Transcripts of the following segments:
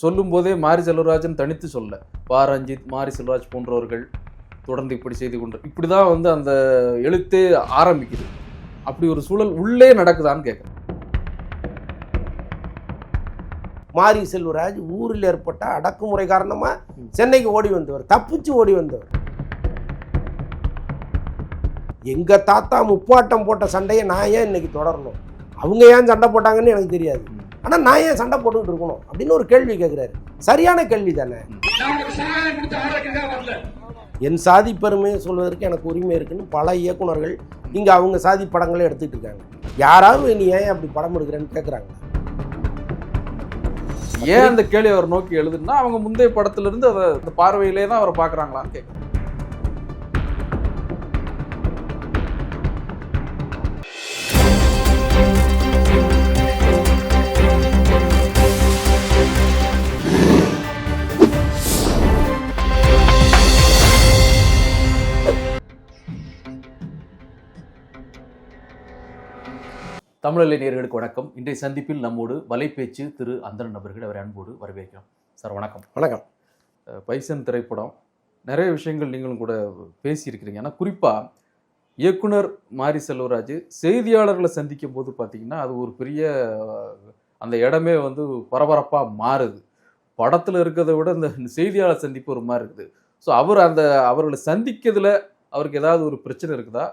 சொல்லும் போதே மாரி செல்வராஜன் தனித்து சொல்ல பா ரஞ்சித் மாரி செல்வராஜ் போன்றவர்கள் தொடர்ந்து இப்படி செய்து கொண்டு இப்படிதான் வந்து அந்த எழுத்தே ஆரம்பிக்குது. அப்படி ஒரு சூழல் உள்ளே நடக்குதான்னு கேட்குறேன். மாரி செல்வராஜ் ஊரில் ஏற்பட்ட அடக்குமுறை காரணமா சென்னைக்கு ஓடி வந்தவர் தப்பிச்சு ஓடி வந்தவர். எங்க தாத்தா முப்பாட்டம் போட்ட சண்டையை நான் ஏன் இன்னைக்கு தொடரணும்? அவங்க ஏன் சண்டை போட்டாங்கன்னு எனக்கு தெரியாது. ஆனா நான் ஏன் சண்டை போட்டுக்கிட்டு இருக்கணும் அப்படின்னு ஒரு கேள்வி கேட்கிறாரு சரியான கேள்வி தானே. என் சாதி பெருமையை சொல்வதற்கு எனக்கு உரிமை இருக்குன்னு பல இயக்குனர்கள் இங்க அவங்க சாதி படங்களை எடுத்துக்கிட்டு இருக்காங்க. யாராவது நீ ஏன் அப்படி படம் எடுக்கிறேன்னு கேட்குறாங்க ஏன் அந்த கேள்வி அவர் நோக்கி எழுதுன்னா அவங்க முந்தைய படத்துல இருந்து அதை அந்த பார்வையிலே தான் அவரை பார்க்குறாங்களான்னு கேட்குறேன் தமிழலை நேயர்களுக்கு வணக்கம். இன்றைய சந்திப்பில் நம்மோடு வலைப்பேச்சு திரு அந்தரன் அவர்கள் அவரை அன்போடு வரவேற்கிறோம். சார் வணக்கம். வணக்கம். பைசன் திரைப்படம். நிறைய விஷயங்கள் நீங்களும் கூட பேசியிருக்கிறீங்க. ஆனால் குறிப்பாக இயக்குனர் மாரி செல்வராஜ் செய்தியாளர்களை சந்திக்கும் போது பார்த்தீங்கன்னா அது ஒரு பெரிய அந்த இடமே வந்து பரபரப்பாக மாறுது. படத்தில் இருக்கிறத விட இந்த செய்தியாளர் சந்திப்பு ஒரு மாதிரி இருக்குது. ஸோ அவர் அந்த அவர்களை சந்திக்கிறதுல அவருக்கு ஏதாவது ஒரு பிரச்சனை இருக்குதா?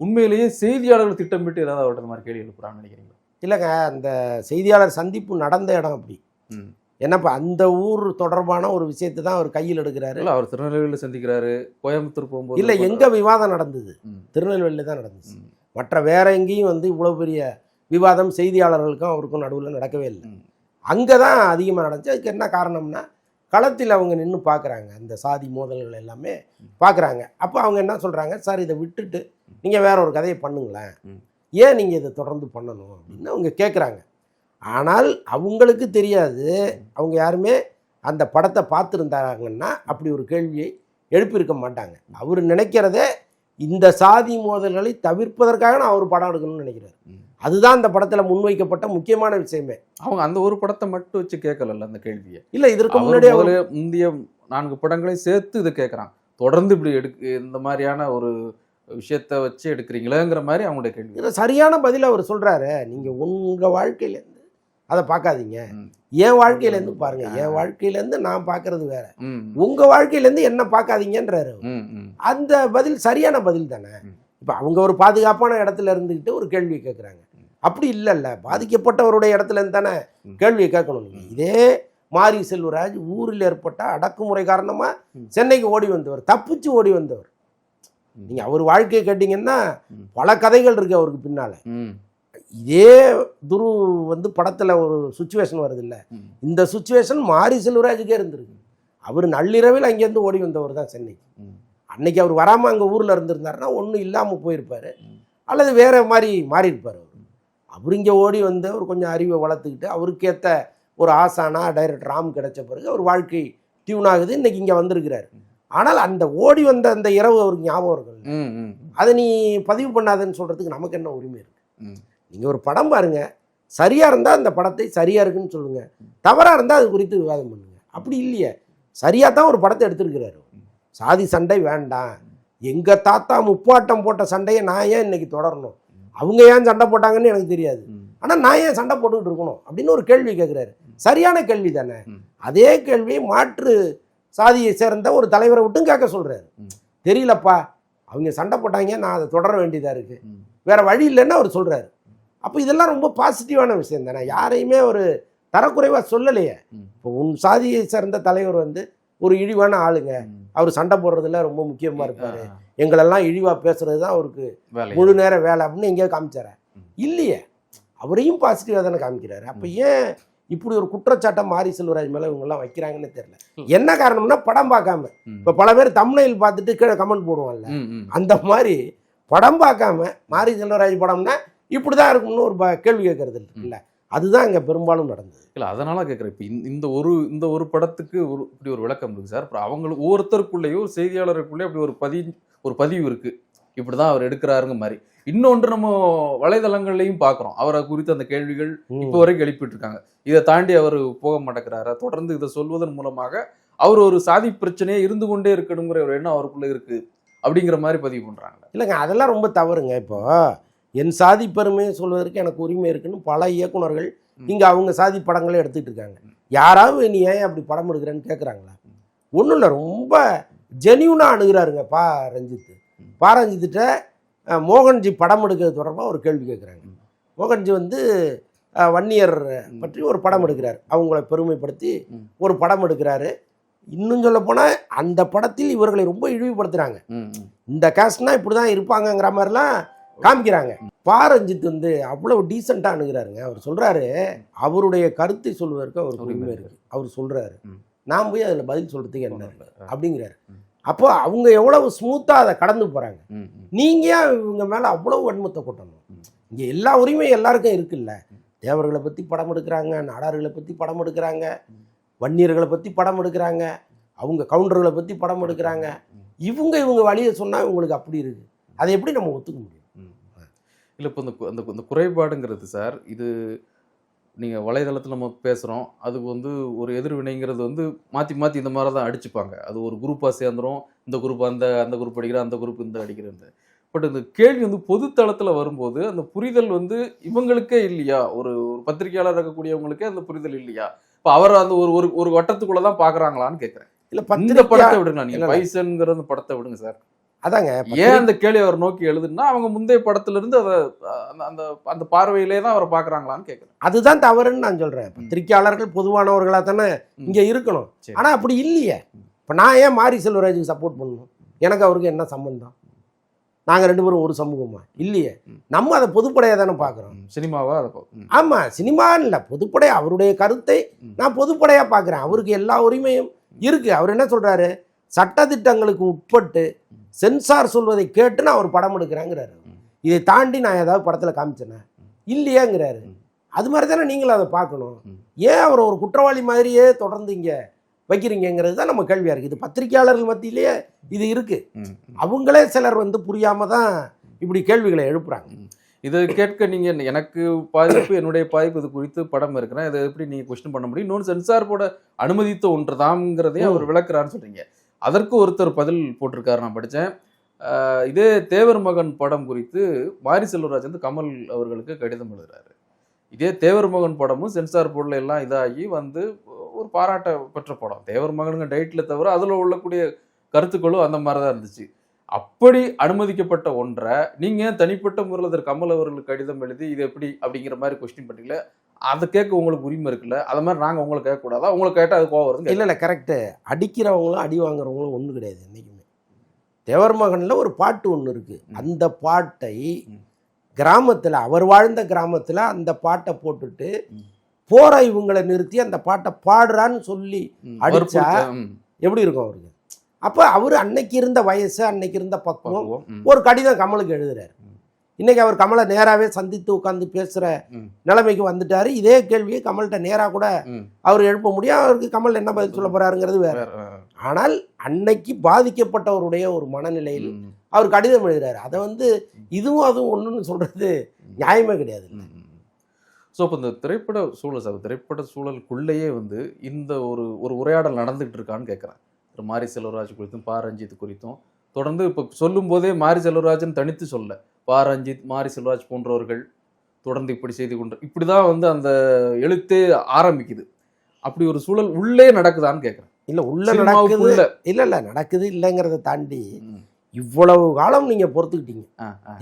உண்மையிலேயே செய்தியாளர்கள் திட்டமிட்டு ஏதாவது அவர்கிட்ட மாதிரி கேள்வி நினைக்கிறீங்களா? இல்லைங்க அந்த செய்தியாளர் சந்திப்பு நடந்த இடம் அப்படி. என்னப்பா அந்த ஊர் தொடர்பான ஒரு விஷயத்தை தான் அவர் கையில் எடுக்கிறாரு. இல்லை அவர் திருநெல்வேலியில் சந்திக்கிறாரு கோயம்புத்தூர் போகும்போது இல்லை எங்க விவாதம் நடந்தது. திருநெல்வேலியில் தான் நடந்துச்சு. மற்ற வேற எங்கேயும் வந்து இவ்வளோ பெரிய விவாதம் செய்தியாளர்களுக்கும் அவருக்கும் நடுவில் நடக்கவே இல்லை. அங்கே தான் அதிகமாக நடந்துச்சு. அதுக்கு என்ன காரணம்னா களத்தில் அவங்க நின்று பார்க்குறாங்க அந்த சாதி மோதல்கள் எல்லாமே பார்க்குறாங்க அப்போ அவங்க என்ன சொல்கிறாங்க சார் இதை விட்டுட்டு நீங்கள் வேற ஒரு கதையை பண்ணுங்களேன். ஏன் நீங்கள் இதை தொடர்ந்து பண்ணணும் அப்படின்னு அவங்க கேட்குறாங்க ஆனால் அவங்களுக்கு தெரியாது. அவங்க யாருமே அந்த படத்தை பார்த்துருந்தாங்கன்னா அப்படி ஒரு கேள்வியை எழுப்பியிருக்க மாட்டாங்க. அவர் நினைக்கிறதே இந்த சாதி மோதல்களை தவிர்ப்பதற்காக நான் அவர் படம் எடுக்கணும்னு நினைக்கிறார். ம். அதுதான் அந்த படத்தில் முன்வைக்கப்பட்ட முக்கியமான விஷயமே. அவங்க அந்த ஒரு படத்தை மட்டும் வச்சு கேட்கல அந்த கேள்வியை? இல்லை இதற்கு முன்னாடி அவர் முந்தைய நான்கு படங்களையும் சேர்த்து இதை கேட்குறாங்க. தொடர்ந்து இப்படி எடுக்க இந்த மாதிரியான ஒரு விஷயத்த வச்சு எடுக்கிறீங்களேங்கிற மாதிரி அவங்களுடைய கேள்வி இதுல சரியான பதில் அவர் சொல்றாரு. நீங்க உங்க வாழ்க்கையிலேருந்து அதை பார்க்காதீங்க. என் வாழ்க்கையிலேருந்து பாருங்க. என் வாழ்க்கையிலேருந்து நான் பார்க்கறது வேற. ம், உங்க வாழ்க்கையிலேருந்து என்ன பார்க்காதீங்கன்றாரு அந்த பதில் சரியான பதில் தானே. இப்போ அவங்க ஒரு பாதுகாப்பான இடத்துல இருந்துக்கிட்டு ஒரு கேள்வி கேட்குறாங்க அப்படி இல்லைல்ல. பாதிக்கப்பட்டவருடைய இடத்துல இருந்து தானே. கேள்வியை கேட்கணும். இதே மாரி செல்வராஜ் ஊரில் ஏற்பட்ட அடக்குமுறை காரணமா ம். சென்னைக்கு ஓடி வந்தவர் தப்பிச்சு ஓடி வந்தவர். ம். நீங்க அவர் வாழ்க்கையை கேட்டீங்கன்னா. பல கதைகள் இருக்கு அவருக்கு பின்னால இதே துரு வந்து படத்துல ஒரு சுச்சுவேஷன் வருது இல்ல. இந்த சுச்சுவேஷன் மாரி செல்வராஜுக்கே இருந்திருக்கு அவர் நள்ளிரவில் அங்கேருந்து ஓடி வந்தவர் தான் சென்னைக்கு. அன்னைக்கு அவர் வராம அங்க ஊர்ல இருந்திருந்தாருன்னா ஒன்றும் இல்லாம போயிருப்பாரு. அல்லது வேற மாதிரி மாறி இருப்பார் அவர் அவர் இங்கே ஓடி வந்து அவர் கொஞ்சம் அறிவை வளர்த்துக்கிட்டு அவருக்கேற்ற ஒரு ஆசானா டைரக்டர் ராம் கிடைச்ச பிறகு அவர் வாழ்க்கை டியூன் ஆகுது இன்னைக்கு இங்கே வந்திருக்கிறார் ஆனால் அந்த ஓடி வந்த அந்த இரவு அவருக்கு ஞாபகம் இருக்கும் அதை நீ பதிவு பண்ணாதன்னு சொல்றதுக்கு நமக்கு என்ன உரிமை இருக்கு. நீங்கள் ஒரு படம் பாருங்க. சரியா இருந்தால் அந்த படத்தை சரியா இருக்குன்னு சொல்லுங்க. தவறா இருந்தால் அது குறித்து விவாதம் பண்ணுங்க. அப்படி இல்லையே. சரியா தான் ஒரு படத்தை எடுத்திருக்கிறாரு. சாதி சண்டை வேண்டாம். எங்க தாத்தா முப்பாட்டம் போட்ட சண்டையை நான் ஏன் இன்னைக்கு தொடரணும்? அவங்க ஏன் சண்டை போட்டாங்கன்னு எனக்கு தெரியாது. ம். ஆனா நான் ஏன் சண்டை போட்டுக்கிட்டு இருக்கணும் அப்படின்னு ஒரு கேள்வி கேட்குறாரு சரியான கேள்வி தானே. அதே கேள்வியை மாற்று சாதியை சேர்ந்த ஒரு தலைவரை விட்டும் கேட்க சொல்றாரு ம். தெரியலப்பா அவங்க சண்டை போட்டாங்க நான் அதை தொடர வேண்டியதா இருக்கு ம். வேற வழி இல்லைன்னு அவர் சொல்றாரு அப்போ இதெல்லாம் ரொம்ப பாசிட்டிவான விஷயம் தானே யாரையுமே ஒரு தரக்குறைவா சொல்லலையே. இப்போ உன் சாதியை சேர்ந்த தலைவர் வந்து ஒரு இழிவான ஆளுங்க. அவர் சண்டை போடுறதுல ரொம்ப முக்கியமா இருப்பாரு எங்களெல்லாம் இழிவா பேசுறது தான் அவருக்கு. முழு நேர வேலை அப்படின்னு எங்கேயோ காமிச்சார. இல்லையே அவரையும் பாசிட்டிவாக தானே காமிக்கிறாரு அப்போ ஏன் இப்படி ஒரு குற்றச்சாட்டை மாரி செல்வராஜ் மேலே இவங்கெல்லாம் வைக்கிறாங்கன்னு தெரியல. என்ன காரணம்னா படம் பார்க்காம. இப்போ பல பேர் தம்னையில் பார்த்துட்டு கீழே கமெண்ட் போடுவாங்கல்ல. அந்த மாதிரி படம் பார்க்காம மாரி செல்வராஜ் படம்னா இப்படி தான் இருக்கும்னு ஒரு கேள்வி கேட்கறது இருக்குல்ல அதுதான் இங்கே பெரும்பாலும் நடந்தது. இல்ல அதனால கேட்குறேன். இப்போ இந்த ஒரு இந்த ஒரு படத்துக்கு ஒரு இப்படி ஒரு விளக்கம் இருக்கு சார். அப்புறம் அவங்களுக்கு ஒவ்வொருத்தருக்குள்ளேயும் ஒரு செய்தியாளருக்குள்ளேயும் அப்படி ஒரு பதி ஒரு பதிவு இருக்கு. இப்படிதான் அவர் எடுக்கிறாருங்க மாதிரி. இன்னொன்று நம்ம வலைதளங்கள்லையும் பார்க்குறோம். அவரை குறித்து அந்த கேள்விகள். இப்போ வரைக்கும் எழுப்பிட்டு இருக்காங்க இதை தாண்டி அவர் போக மாட்டேங்கிறாரா? தொடர்ந்து இதை சொல்வதன் மூலமாக அவர் ஒரு சாதி பிரச்சனையே இருந்து கொண்டே இருக்கணுங்கிற ஒரு எண்ணம் அவருக்குள்ள இருக்கு அப்படிங்கிற மாதிரி பதிவு பண்றாங்க. இல்லைங்க அதெல்லாம் ரொம்ப தவறுங்க. இப்போ என் சாதி பெருமையை சொல்வதற்கு எனக்கு உரிமை இருக்குன்னு பல இயக்குனர்கள் ம். இங்கே அவங்க சாதி படங்களை எடுத்துக்கிட்டு இருக்காங்க. யாராவது நீ ஏன் அப்படி படம் எடுக்கிறேன்னு கேட்குறாங்களா ஒன்றும் இல்லை ரொம்ப ஜெனியூனாக அணுகிறாருங்க பா ரஞ்சித். பா ரஞ்சித்திட்ட மோகன்ஜி படம் எடுக்கிறது தொடர்பாக ஒரு கேள்வி கேட்குறாங்க. மோகன்ஜி வந்து வன்னியர். பற்றி ஒரு படம் எடுக்கிறார் அவங்கள பெருமைப்படுத்தி. ஒரு படம் எடுக்கிறாரு இன்னும் சொல்ல போனால் அந்த படத்தில் இவர்களை ரொம்ப இழிவுபடுத்துகிறாங்க. இந்த காஸ்ட்னா இப்படி தான் இருப்பாங்கங்கிற மாதிரிலாம் காமிக்கிறாங்க பாரஞ்சித் வந்து அவ்வளவு டீசெண்டாக அணுகிறாருங்க அவர் சொல்றாரு அவருடைய கருத்தை சொல்வதற்கு அவருக்கு உரிமை உரிமை இருக்கு அவர் சொல்றாரு ம். நான் போய் அதில் பதில் சொல்றதுக்கு என்ன. அப்படிங்கிறாரு. அப்போ அவங்க எவ்வளவு ஸ்மூத்தாக அதை கடந்து போறாங்க நீங்கள் நீங்க ஏன் இவங்க மேலே அவ்வளோ வன்மத்தை கொட்டணும்? இங்கே எல்லா உரிமையும் எல்லாருக்கும் இருக்குல்ல. தேவர்களை பற்றி படம் எடுக்கிறாங்க நாடார்களை பற்றி படம் எடுக்கிறாங்க வன்னியர்களை பற்றி படம் எடுக்கிறாங்க அவங்க கவுண்டர்களை பற்றி படம் எடுக்கிறாங்க. இவங்க இவங்க வழியை சொன்னால் இவங்களுக்கு அப்படி இருக்குது அதை எப்படி நம்ம ஒத்துக்க முடியும்? இல்லை இப்போ இந்த கு- அந்த கு- இந்த குறைபாடுங்கிறது சார் இது நீங்க வலைதளத்துல நம்ம பேசுறோம். அதுக்கு வந்து ஒரு எதிர்வினைங்கிறது வந்து மாத்தி மாத்தி இந்த மாதிரி தான் அடிச்சுப்பாங்க. அது ஒரு குரூப்பா சேர்ந்துரும். இந்த குரூப் அந்த அந்த குரூப் அடிக்கிற அந்த குரூப் இந்த அடிக்கிறது. பட் இந்த கேள்வி வந்து பொதுத்தளத்துல வரும்போது அந்த புரிதல் வந்து இவங்களுக்கே இல்லையா? ஒரு ஒரு பத்திரிகையாளர் இருக்கக்கூடியவங்களுக்கே அந்த புரிதல் இல்லையா? இப்போ அவர் அந்த ஒரு ஒரு ஒரு வட்டத்துக்குள்ள தான் பாக்குறாங்களான்னு கேட்கறேன் இல்ல இந்த படத்தை விடுங்க. நீங்க இல்ல. பைசன்ங்கிற அந்த படத்தை விடுங்க சார். அதாங்க ஏன் அந்த கேள்வி அவர் நோக்கி எழுதுனா அவங்க முந்தைய படத்துல இருந்து அதை அந்த- அந்த பார்வையிலே தான் அவரை பாக்குறாங்களான்னு கேக்குறேன். அதுதான் தவறுன்னு நான் சொல்றேன். பத்திரிக்கையாளர்கள் பொதுவானவர்களா தானே. இங்க இருக்கணும். சரி. ஆனா அப்படி இல்லையே. இப்ப நான் ஏன் மாரி செல்வராஜுக்கு சப்போர்ட் பண்ணணும்? எனக்கு அவருக்கு என்ன சம்பந்தம் நாங்க ரெண்டு பேரும் ஒரு சமூகமா? இல்லையே. நம்ம அதை பொதுப்படையா தானே பாக்குறோம் ம், சினிமாவா அதை பா- ம், ஆமா சினிமான்னு இல்ல. பொதுப்படை அவருடைய கருத்தை. நான் பொதுப்படையா பார்க்கிறேன். அவருக்கு எல்லா உரிமையும் இருக்கு. அவர் என்ன சொல்றாரு? சட்டதிட்டங்களுக்கு உட்பட்டு சென்சார் சொல்வதை கேட்டு நான் ஒரு படம் எடுக்கிறேங்கிறாரு. இதை தாண்டி நான் ஏதாவது படத்துல காமிச்சேனே? இல்லையாங்கிறாரு. அது மாதிரி தானே நீங்களும் அதை பார்க்கணும். ஏன் அவர் ஒரு குற்றவாளி மாதிரியே தொடர்ந்து இங்க வைக்கிறீங்கிறது தான் நம்ம கேள்வியா இருக்கு. இது பத்திரிக்கையாளர்கள் மத்தியிலேயே இது இருக்கு. ம், ம். அவங்களே சிலர் வந்து புரியாம தான் இப்படி கேள்விகளை எழுப்புறாங்க. இதை கேட்க நீங்க என்ன- எனக்கு பாதிப்பு என்னுடைய பாதிப்பு இது குறித்து படம் இருக்கிறேன் இதை எப்படி நீங்க கொஸ்டின் பண்ண முடியும்? இன்னொன்று சென்சார் போட அனுமதித்த ஒன்றுதாங்கிறதே அவர் விளக்குறான்னு சொல்றீங்க. அதற்கு ஒருத்தர் பதில் போட்டிருக்காரு நான் படித்தேன் இதே தேவர் மகன் படம் குறித்து மாரி செல்வராஜ் வந்து கமல் அவர்களுக்கு கடிதம் எழுதுறாரு. இதே தேவர் மகன் படமும் சென்சார் போர்டில் எல்லாம் இதாகி வந்து ஒரு பாராட்ட பெற்ற படம். தேவர் மகனுங்க டைட்டில் தவிர அதில் உள்ளக்கூடிய கருத்துக்களும் அந்த மாதிரி தான் இருந்துச்சு. அப்படி அனுமதிக்கப்பட்ட ஒன்றை நீங்கள் ஏன் தனிப்பட்ட முறையில் திரு கமல் அவர்களுக்கு கடிதம் எழுதி இது எப்படி அப்படிங்கிற மாதிரி கொஸ்டின் பண்ணீங்களே அதை கேட்க உங்களுக்கு உரிமை இருக்குல்ல? அது மாதிரி நாங்க உங்களை கேட்கக்கூடாதா உங்களுக்கு கேட்டால் அது கோவம் வருது இல்ல இல்ல கரெக்டு அடிக்கிறவங்களும் அடி வாங்குறவங்களும் ஒண்ணு கிடையாது என்னைக்குமே. தேவர் மகன்ல ஒரு பாட்டு ஒண்ணு இருக்கு. ம். அந்த பாட்டை. கிராமத்துல அவர் வாழ்ந்த கிராமத்துல அந்த பாட்டை போட்டுட்டு. போற இவங்களை நிறுத்தி அந்த பாட்டை பாடுறான்னு சொல்லி ம், எப்படி இருக்கும் அவருக்கு? அப்போ அவர் அன்னைக்கு இருந்த வயசு அன்னைக்கு இருந்த பக்குவம் ஒரு கடிதம் கமலுக்கு எழுதுறாரு. இன்னைக்கு அவர் கமலை நேராவே சந்தித்து உட்கார்ந்து பேசுற ம், நிலைமைக்கு வந்துட்டாரு. இதே கேள்வியை கமல்கிட்ட நேரா கூட அவர் எழுப்ப முடியும். அவருக்கு கமல் என்ன பதில் சொல்ல போறாருங்கிறது வேற. ஆனால் அன்னைக்கு பாதிக்கப்பட்டவருடைய ஒரு மனநிலையில் அவர் கடிதம் எழுதுறாரு. அதை வந்து இதுவும் அதுவும் ஒண்ணுன்னு சொல்றது நியாயமே கிடையாது ஸோ இப்போ இந்த திரைப்பட சூழல் சார் திரைப்பட சூழலுக்குள்ளேயே வந்து இந்த ஒரு ஒரு உரையாடல் நடந்துகிட்டு இருக்கான்னு கேட்குறேன் திரு மாரி செல்வராஜ் குறித்தும் பா. ரஞ்சித் குறித்தும். தொடர்ந்து இப்போ சொல்லும் போதே மாரி செல்வராஜன் தனித்து சொல்ல. பா ரஞ்சித் மாரி செல்வராஜ் போன்றவர்கள் தொடர்ந்து இப்படி செய்து கொண்டு இப்படி தான் வந்து அந்த எழுத்தே ஆரம்பிக்குது. அப்படி ஒரு சூழல் உள்ளே நடக்குதான்னு கேட்குறேன் இல்ல உள்ள நடக்குது இல்ல இல்ல நடக்குது இல்லைங்கிறத தாண்டி இவ்வளவு காலம் நீங்க பொறுத்துக்கிட்டீங்க.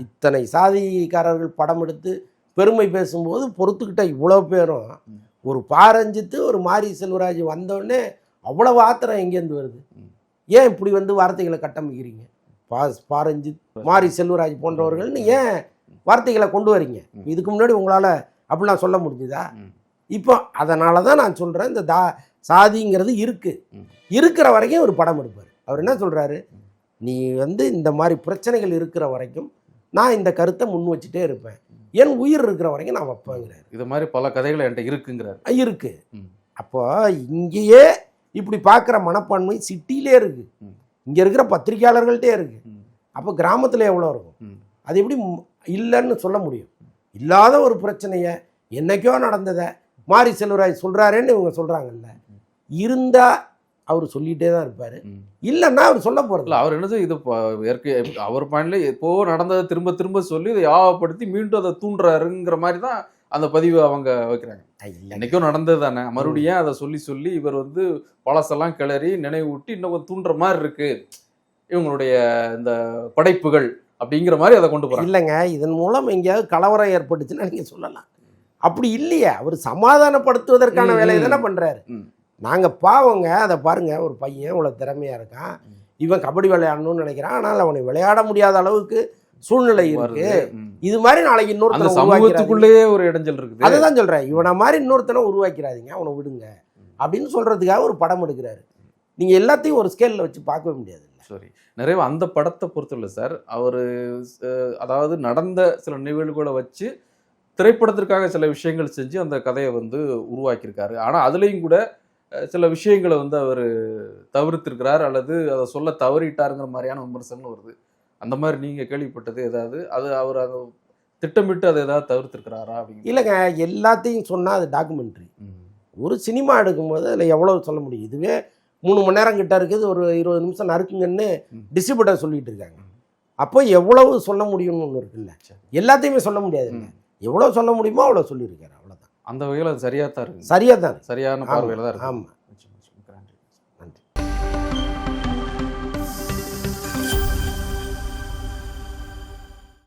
இத்தனை சாதிக்காரர்கள் படம் எடுத்து பெருமை பேசும்போது பொறுத்துக்கிட்ட இவ்வளவு பேரும். ஒரு பாரஞ்சித்து ஒரு மாரி செல்வராஜ் வந்தோடனே அவ்வளவு ஆத்திரம் எங்கேருந்து வருது. ஏன் இப்படி வந்து வார்த்தைகளை கட்டமைக்கிறீங்க? பா பாரஞ்சித் மாரி செல்வராஜ் போன்றவர்கள்னு ஏன் வார்த்தைகளை கொண்டு வரீங்க. இதுக்கு முன்னாடி உங்களால அப்படிலாம் சொல்ல முடிஞ்சுதா. இப்போ அதனால தான் நான் சொல்றேன் இந்த தா சாதிங்கிறது இருக்கு. ம். இருக்கிற வரைக்கும் ஒரு படம் எடுப்பார். அவர் என்ன சொல்றாரு? நீ வந்து இந்த மாதிரி பிரச்சனைகள் இருக்கிற வரைக்கும் நான் இந்த கருத்தை முன் வச்சுட்டே இருப்பேன். என் உயிர் இருக்கிற வரைக்கும் நான் வைப்பேங்கிறாரு. இது மாதிரி பல கதைகள் என்கிட்ட இருக்குங்கிறார். அஹ் இருக்கு. ம். அப்போ இங்கேயே இப்படி பார்க்குற மனப்பான்மை சிட்டிலே இருக்கு. ம். இங்க இருக்கிற பத்திரிக்கையாளர்கள்ட்டே இருக்கு. ம், அப்போ கிராமத்துல எவ்வளோ இருக்கும். அது எப்படி இல்லைன்னு சொல்ல முடியும். இல்லாத ஒரு பிரச்சனையை என்னைக்கோ நடந்ததை மாரி செல்வராஜ் சொல்கிறாருன்னு இவங்க சொல்கிறாங்கல்ல இருந்தால் அவர் சொல்லிகிட்டே தான் இருப்பார். இல்லைன்னா அவர் சொல்ல போகிறது இல்ல அவர் என்ன செய்ய- இது ஏற்க அவர் பாயிண்ட்ல எப்போ நடந்ததை திரும்ப திரும்ப சொல்லி இதை யாவப்படுத்தி மீண்டும் அதை தூண்டுறாருங்கிற மாதிரி தான் அந்த பதிவு அவங்க வைக்கிறாங்க. என்னைக்கும் நடந்தது தானே. மறுபடியும் அதை சொல்லி சொல்லி இவர் வந்து பழசெல்லாம் கிளறி நினைவூட்டி இன்னும் தூண்டுற மாதிரி இருக்கு. இவங்களுடைய இந்த படைப்புகள் அப்படிங்கிற மாதிரி அதை கொண்டு போறாங்க. இல்லைங்க இதன் மூலம் எங்கேயாவது கலவரம் ஏற்பட்டுச்சுன்னா நீங்கள் சொல்லலாம். அப்படி இல்லையே அவர் சமாதானப்படுத்துவதற்கான வேலையை. தானே பண்ணுறாரு. நாங்கள் பாவங்க அதை பாருங்க ஒரு பையன் இவ்வளோ திறமையாக இருக்கான். இவன் கபடி விளையாடணும்னு நினைக்கிறான் ஆனால் அவனை விளையாட முடியாத அளவுக்கு சூழ்நிலை இருக்கு. இது மாதிரி நாளைக்கு இன்னொருத்தனை சமூகத்துக்குள்ளேயே ஒரு இடைஞ்சல் இருக்குது. அதுதான் சொல்றேன். இவனை மாதிரி இன்னொருத்தனை உருவாக்கிறாதீங்க. அவனை விடுங்க. அப்படின்னு சொல்றதுக்காக ஒரு படம் எடுக்கிறாரு. நீங்க எல்லாத்தையும் ஒரு ஸ்கேல்ல வச்சு பார்க்கவே முடியாது சரி. நிறைய அந்த படத்தை பொறுத்தவரை சார். அவர் அதாவது நடந்த சில நிகழ்வுகளை வச்சு திரைப்படத்திற்காக சில விஷயங்கள் செஞ்சு அந்த கதையை வந்து உருவாக்கியிருக்காரு. ஆனால் அதுலேயும் கூட சில விஷயங்களை வந்து அவர் தவிர்த்திருக்கிறார். அல்லது அதை சொல்ல தவறிட்டாருங்கிற மாதிரியான விமர்சனம் வருது. அந்த மாதிரி நீங்கள் கேள்விப்பட்டது ஏதாவது? அது அவர் அதை திட்டமிட்டு அதை ஏதாவது தவிர்த்திருக்கிறாரா அப்படிங்க இல்லைங்க எல்லாத்தையும் சொன்னா அது டாக்குமெண்ட்ரி ஒரு சினிமா எடுக்கும்போது அதில் எவ்வளோ சொல்ல முடியும்? இதுவே மூணு மணி நேரம் கிட்ட இருக்குது ஒரு இருபது நிமிஷம் நறுக்குங்கன்னு. டிஸ்ட்ரிபியூட்டர் சொல்லிட்டு இருக்காங்க. அப்போ எவ்வளவு சொல்ல முடியும்னு ஒன்று இருக்குல்ல. எல்லாத்தையுமே சொல்ல முடியாது. எவ்வளோ சொல்ல முடியுமோ அவ்வளோ சொல்லியிருக்காரு அவ்வளோதான் அந்த வகையில் அது சரியாக தான் இருக்கு. சரியாக தான் சரியான பார்வையில் தான் ஆமாம்